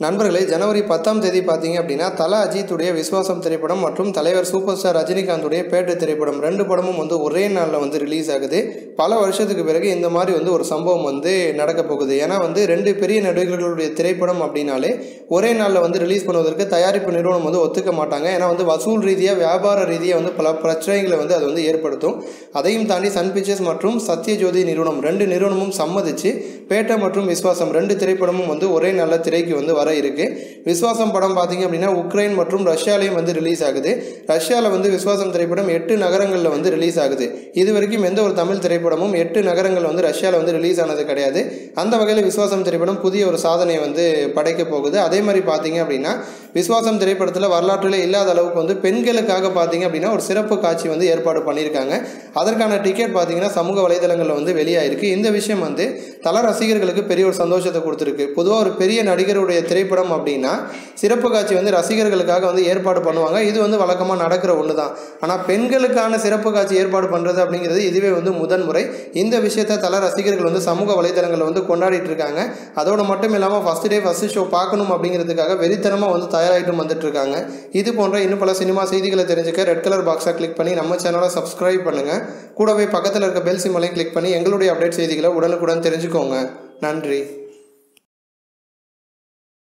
நண்பர்களே ஜனவரி பத்தாம் தேதி பார்த்தீங்க அப்படின்னா தலா அஜித்துடைய விஸ்வாசம் திரைப்படம் மற்றும் தலைவர் சூப்பர் ஸ்டார் ரஜினிகாந்துடைய பேட்டு திரைப்படம் ரெண்டு படமும் வந்து ஒரே நாளில் வந்து ரிலீஸ் ஆகுது. பல வருஷத்துக்கு பிறகு இந்த மாதிரி வந்து ஒரு சம்பவம் வந்து நடக்க போகுது. ஏன்னா வந்து ரெண்டு பெரிய நடிகர்களுடைய திரைப்படம் அப்படின்னாலே ஒரே நாளில் வந்து ரிலீஸ் பண்ணுவதற்கு தயாரிப்பு நிறுவனம் வந்து ஒத்துக்க மாட்டாங்க. ஏன்னா வந்து வசூல் ரீதியாக வியாபார ரீதியாக வந்து பல பிரச்சனைகளை வந்து அது வந்து ஏற்படுத்தும். அதையும் தாண்டி சன் பிக்சர்ஸ் மற்றும் சத்யஜோதி நிறுவனம் ரெண்டு நிறுவனமும் சம்மதிச்சு பேட்டை மற்றும் விஸ்வாசம் ரெண்டு திரைப்படமும் வந்து ஒரே நாளில் திரைக்கு வந்து வர இருக்கு. விஸ்வாசம் படம் பார்த்தீங்க அப்படின்னா உக்ரைன் மற்றும் ரஷ்யாலையும் வந்து ரிலீஸ் ஆகுது. ரஷ்யாவில் வந்து விஸ்வாசம் திரைப்படம் எட்டு நகரங்களில் வந்து ரிலீஸ் ஆகுது. இது வரைக்கும் எந்த ஒரு தமிழ் திரைப்படமும் எட்டு நகரங்கள் வந்து ரஷ்யாவில் வந்து ரிலீஸ் ஆனது கிடையாது. அந்த வகையில் விஸ்வாசம் திரைப்படம் புதிய ஒரு சாதனையை வந்து படைக்க போகுது. அதே மாதிரி பார்த்தீங்க அப்படின்னா விஸ்வாசம் திரைப்படத்தில் வரலாற்றில் இல்லாத அளவுக்கு வந்து பெண்களுக்காக பார்த்தீங்க அப்படின்னா ஒரு சிறப்பு காட்சி வந்து ஏற்பாடு பண்ணியிருக்காங்க. அதற்கான டிக்கெட் பார்த்தீங்கன்னா சமூக வலைதளங்களில் வந்து வெளியாயிருக்கு. இந்த விஷயம் வந்து தல ரசிகர்களுக்கு பெரிய ஒரு சந்தோஷத்தை கொடுத்துருக்கு. பொதுவாக ஒரு பெரிய நடிகருடைய திரைப்படம் அப்படின்னா சிறப்பு காட்சி வந்து ரசிகர்களுக்காக வந்து ஏற்பாடு பண்ணுவாங்க. இது வந்து வழக்கமாக நடக்கிற ஒன்று தான் ஆனால் பெண்களுக்கான சிறப்பு காட்சி ஏற்பாடு பண்ணுறது அப்படிங்கிறது இதுவே வந்து முதன்முறை இந்த விஷயத்தை தல ரசிகர்கள் வந்து சமூக வலைதளங்களில் வந்து கொண்டாடிட்டு இருக்காங்க. அதோடு மட்டும் இல்லாமல் ஃபஸ்ட் டே ஃபஸ்ட் ஷோ பார்க்கணும் அப்படிங்கிறதுக்காக வெறித்தனமாக வந்து தயாராகிட்டும் வந்துட்டு இருக்காங்க. இது போன்ற இன்னும் பல சினிமா செய்திகளை தெரிஞ்சுக்க ரெட் கலர் பாக்ஸை கிளிக் பண்ணி நம்ம சேனலை சப்ஸ்கிரைப் பண்ணுங்கள் கூடவே பக்கத்தில் இருக்க பெல் சிம்மலையும் கிளிக் பண்ணி எங்களுடைய அப்டேட் செய்திகளை உடனுக்குடன் தெரிஞ்சுக்கோங்க. நன்றி.